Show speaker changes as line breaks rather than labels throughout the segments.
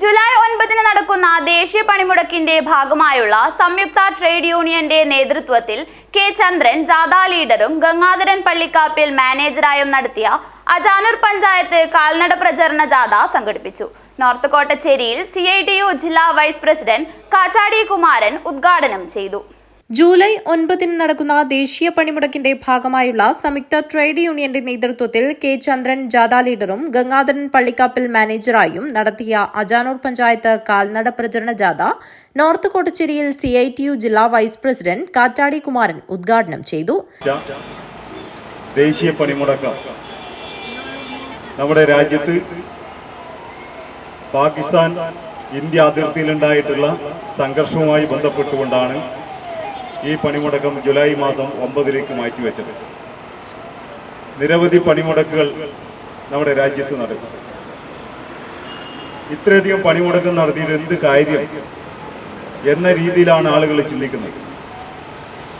July ഒൻപതിന് നടക്കുന്ന ദേശീയ പണിമുടക്കിന്റെ ഭാഗമായുള്ള സംയുക്ത ട്രേഡ് യൂണിയന്റെ നേതൃത്വത്തിൽ കെ ചന്ദ്രൻ ജാഥ ലീഡറും ഗംഗാധരൻ പള്ളിക്കാപ്പിൽ മാനേജറായും നടത്തിയ അജാനൂർ പഞ്ചായത്ത് കാൽനട പ്രചരണ ജാഥ സംഘടിപ്പിച്ചു. നോർത്ത് കോട്ടച്ചേരിയിൽ സി ജില്ലാ വൈസ് പ്രസിഡന്റ് കാറ്റാടി കുമാരൻ ഉദ്ഘാടനം ചെയ്തു.
ജൂലൈ ഒൻപതിന് നടക്കുന്ന ദേശീയ പണിമുടക്കിന്റെ ഭാഗമായുള്ള സംയുക്ത ട്രേഡ് യൂണിയന്റെ നേതൃത്വത്തിൽ കെ ചന്ദ്രൻ ജാഥ ലീഡറും ഗംഗാധരൻ പള്ളിക്കാപ്പിൽ മാനേജറായും നടത്തിയ അജാനൂർ പഞ്ചായത്ത് കാൽനട പ്രചരണ ജാഥ നോർത്ത് കോട്ടച്ചേരിയിൽ സി ഐ ടി യു ജില്ലാ വൈസ് പ്രസിഡന്റ് കാറ്റാടി കുമാരൻ ഉദ്ഘാടനം ചെയ്തു.
ദേശീയ പണിമുടക്കം. നമ്മുടെ രാജ്യത്ത് പാകിസ്ഥാൻ ഇന്ത്യ അതിർത്തിയിലുണ്ടായിട്ടുള്ള സംഘർഷവുമായി ബന്ധപ്പെട്ടുകൊണ്ടാണ് ഈ പണിമുടക്കം ജൂലൈ മാസം ഒമ്പതിലേക്ക് മാറ്റിവെച്ചത്. നിരവധി പണിമുടക്കുകൾ നമ്മുടെ രാജ്യത്ത് നടക്കും. ഇത്രയധികം പണിമുടക്കം നടത്തിയിട്ട് എന്ത് കാര്യം എന്ന രീതിയിലാണ് ആളുകൾ ചിന്തിക്കുന്നത്.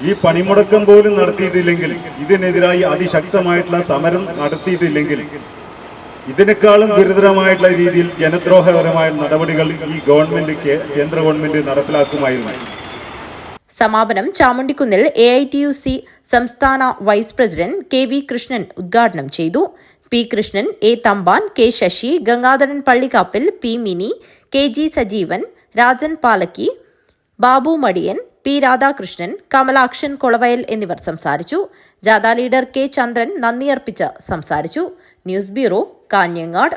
ഈ പണിമുടക്കം പോലും നടത്തിയിട്ടില്ലെങ്കിൽ ഇതിനെതിരായി അതിശക്തമായിട്ടുള്ള സമരം നടത്തിയിട്ടില്ലെങ്കിൽ ഇതിനേക്കാളും ഗുരുതരമായിട്ടുള്ള രീതിയിൽ ജനദ്രോഹപരമായ നടപടികൾ ഈ ഗവൺമെന്റ് കേന്ദ്ര ഗവൺമെന്റ് നടപ്പിലാക്കുമായിരുന്നു.
സമാപനം ചാമുണ്ടിക്കുന്നിൽ A I T U C സംസ്ഥാന vice president K V Krishnan ഉദ്ഘാടനം ചെയ്തു. P Krishnan A Thampan K Sasi Gangadharan Pallikkappil P Mini K G Sajeevan Rajan Palakki Babu Madiyan P Radhakrishnan Kamalakshan Kolavayal എന്നിവർ സംസാരിച്ചു. ജാഥ leader K Chandran നന്ദിയർപ്പിച്ച് സംസാരിച്ചു. News bureau Kanhangad.